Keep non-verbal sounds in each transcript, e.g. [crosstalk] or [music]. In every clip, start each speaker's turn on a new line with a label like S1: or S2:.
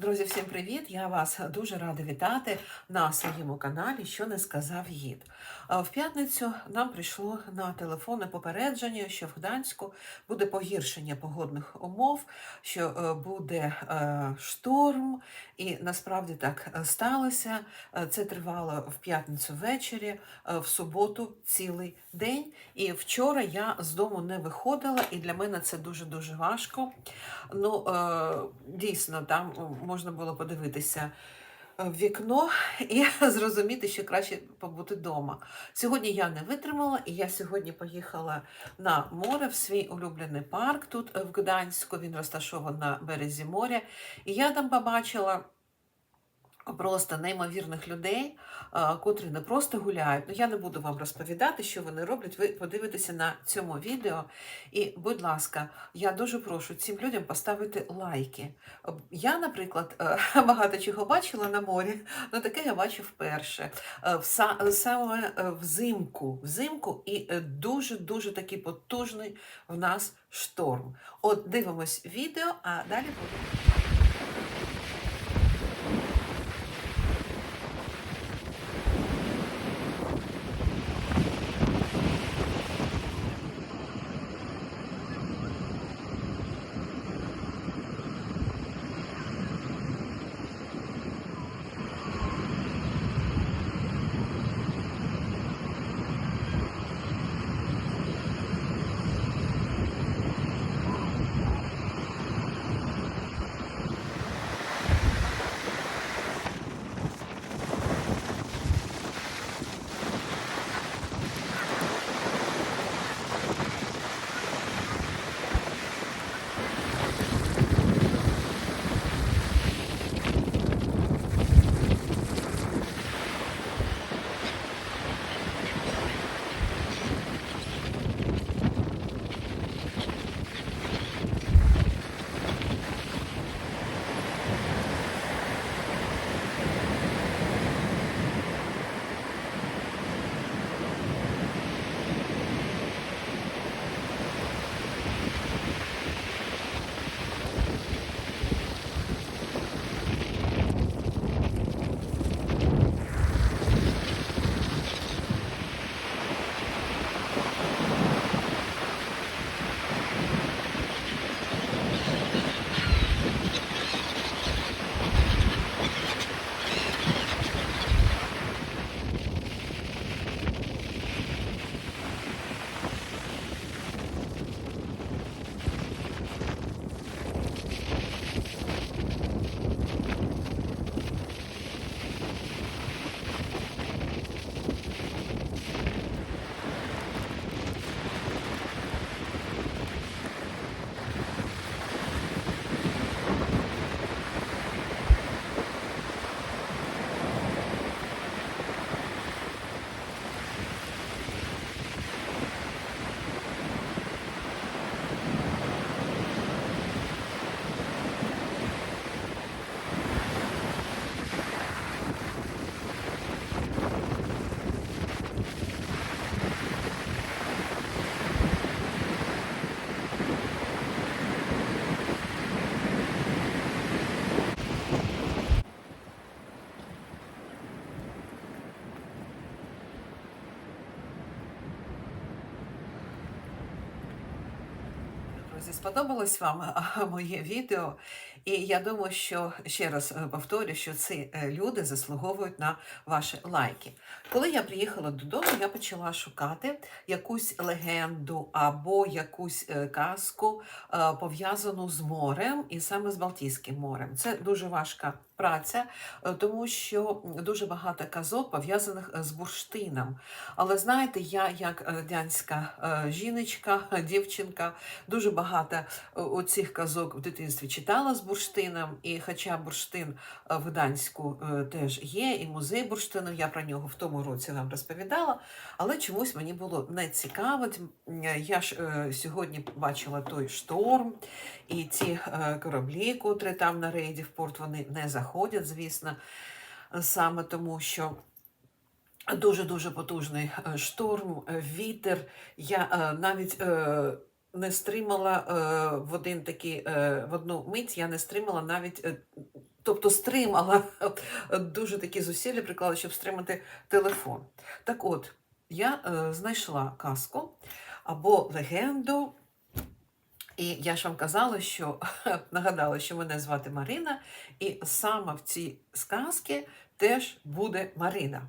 S1: Друзі, всім привіт! Я вас дуже рада вітати на своєму каналі, що не сказав гід. В п'ятницю нам прийшло на телефонне попередження, що в Гданську буде погіршення погодних умов, що е, буде е, шторм, і насправді так е, сталося. Це тривало в п'ятницю ввечері, в суботу цілий день. І вчора я з дому не виходила, і для мене це дуже дуже важко. Ну, дійсно, там можна було подивитися е, в вікно і [laughs] зрозуміти, що краще побути вдома. Сьогодні я не витримала, і я сьогодні поїхала на море в свій улюблений парк тут е, в Гданську. Він розташований на березі моря. І я там побачила. Просто неймовірних людей, котрі не просто гуляють. Ну, я не буду вам розповідати, що вони роблять. Ви подивитеся на цьому відео. І, будь ласка, я дуже прошу цим людям поставити лайки. Я, наприклад, е, [laughs] багато чого бачила на морі, але таке я бачу вперше. Е, Саме е, взимку, взимку і дуже-дуже такий потужний в нас шторм. От дивимось відео, а далі буде. Друзі, сподобалось вам [laughs] моє відео, і я думаю, що ще раз е, повторю, що ці е, люди заслуговують на ваші лайки. Коли я приїхала додому, я почала шукати якусь легенду або якусь е, казку пов'язану з морем і саме з Балтійським морем. Це дуже важка праця, тому що дуже багато казок пов'язаних з бурштином. Але знаєте, я як радянська жіночка, [laughs] дівчинка, дуже багато е, оцих казок в дитинстві читала з бурштином, і хоча бурштин е, в Гданську е, теж є, і музей бурштину, я про нього в тому році вам розповідала, але чомусь мені було не цікаво. Я ж сьогодні бачила той шторм, і ці кораблі, котрі там на рейді в порт, вони не заходять, звісно, саме тому, що дуже-дуже потужний е, шторм, вітер. Я навіть не стримала е, в один такий, е, в одну мить, я не стримала навіть е, тобто стримала [laughs] дуже такі зусилля приклала, щоб стримати телефон. Так от, я знайшла казку або легенду. І я ж вам казала, що [laughs] нагадала, що мене звати Марина, і саме в цій сказці теж буде Марина.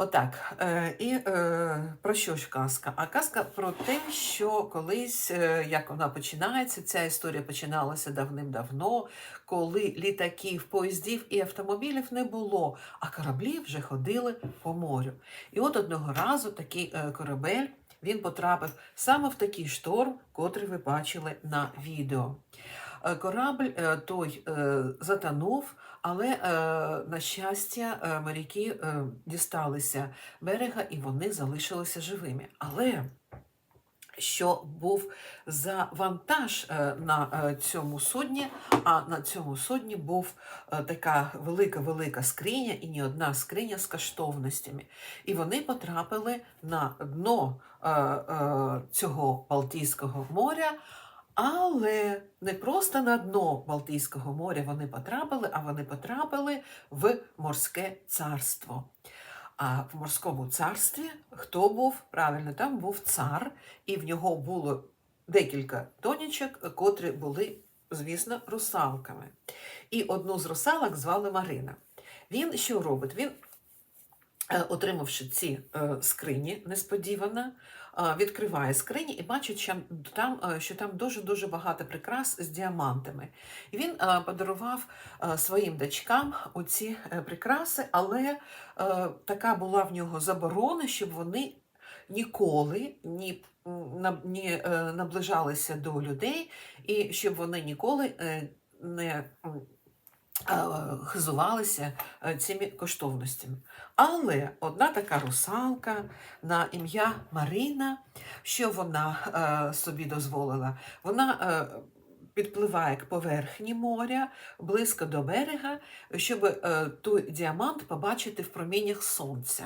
S1: Отак. Е, і е, про що ж казка? А казка про те, що колись, е, як вона починається, ця історія починалася давним-давно, коли літаків, поїздів і автомобілів не було, а кораблі вже ходили по морю. І от одного разу такий корабель він потрапив саме в такий шторм, котрий ви бачили на відео. Е, Корабль е, той е, затонув, але, на щастя, моряки дісталися берега і вони залишилися живими. Але що був за вантаж на цьому судні, а на цьому судні був така велика-велика скриня, і не одна скриня з коштовностями. І вони потрапили на дно цього Балтійського моря. Але не просто на дно Балтійського моря вони потрапили, а вони потрапили в морське царство. А в морському царстві хто був? Правильно, там був цар, і в нього було декілька донечок, котрі були, звісно, русалками. І одну з русалок звали Марина. Він що робить? Він, е, отримавши ці е, скрині несподівано, відкриває скрині і бачить, що там, е, що там дуже-дуже багато прикрас з діамантами. І він е, подарував е, своїм дочкам оці прикраси, але така була в нього заборона, щоб вони ніколи ні, ні, наближалися до людей, і щоб вони ніколи не хизувалися е, цими коштовностями. Але одна така русалка на ім'я Марина, що вона е, собі дозволила? Вона е, підпливає к поверхні моря, близько до берега, щоб е, той діамант побачити в проміннях сонця.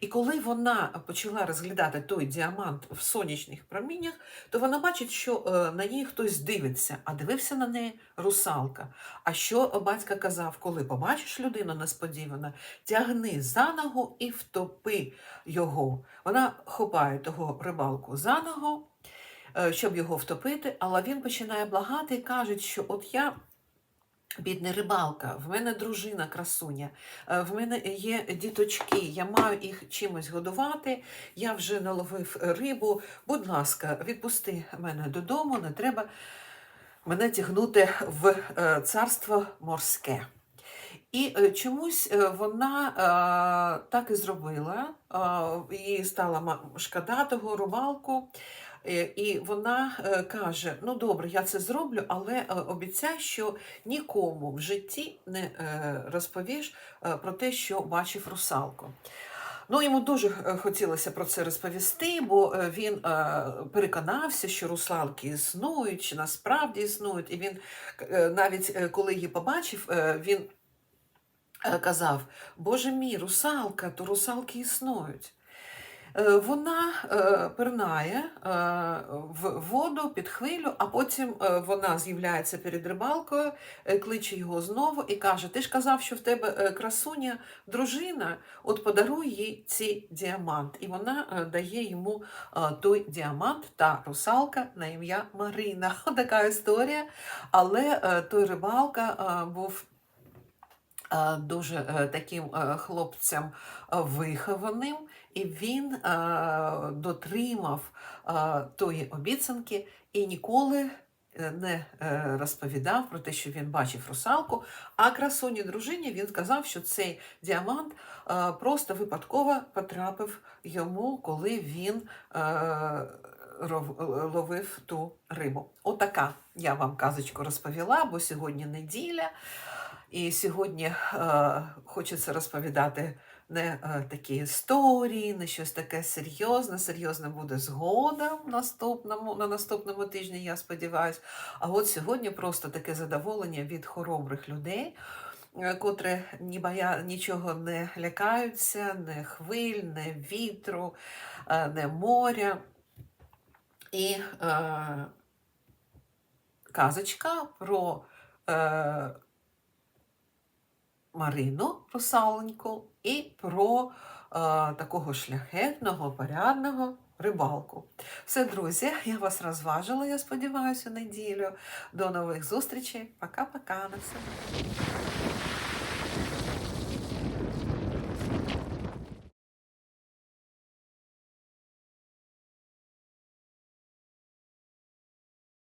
S1: І коли вона почала розглядати той діамант в сонячних проміннях, то вона бачить, що е, на ній хтось дивиться, а дивився на неї русалка. А що батько казав, коли побачиш людину несподівано, тягни за ногу і втопи його. Вона хопає того рибалку за ногу, щоб його втопити, але він починає благати і каже, що от я. Бідна рибалка, в мене дружина красуня, е, в мене є діточки, я маю їх чимось годувати, я вже наловив рибу. Будь ласка, відпусти мене додому, не треба мене тягнути в е, царство морське. І е, чомусь е, вона е, так і зробила, е, їй стала шкода того рибалку. Е, І вона е, каже: Ну добре, я це зроблю, але е, обіцяй, що нікому в житті не розповіш про те, що бачив русалку. Ну, йому дуже хотілося про це розповісти, бо він переконався, що русалки існують, чи насправді існують. І він навіть коли її побачив, він казав: Боже мій, русалка, то русалки існують. Е, Вона е, пирнає е, в воду під хвилю, а потім вона з'являється перед рибалкою, кличе його знову і каже: Ти ж казав, що в тебе красуня дружина, от подаруй їй цей діамант. І вона дає йому той діамант та русалка на ім'я Марина. [laughs] Така історія. Але той рибалка був дуже е, таким е, хлопцем е, вихованим, і він е, дотримав е, тої обіцянки і ніколи е, не е, розповідав про те, що він бачив русалку. А красуні дружині він сказав, що цей діамант е, просто випадково потрапив йому, коли він е, ловив ту рибу. Отака я вам казочку розповіла, бо сьогодні неділя. І сьогодні е, хочеться розповідати не е, такі історії, не щось таке серйозне. Серйозне буде згодом наступному, на наступному тижні, я сподіваюся. А от сьогодні просто таке задоволення від хоробрих людей, е, котрі ні боя, нічого не лякаються, не хвиль, не вітру, е, не моря. І е, казочка про. Е, Марину русаленьку і про е, такого шляхетного, порядного рибалку. Все, друзі, я вас розважила, я сподіваюся, у неділю. До нових зустрічей. Пока-пока на все.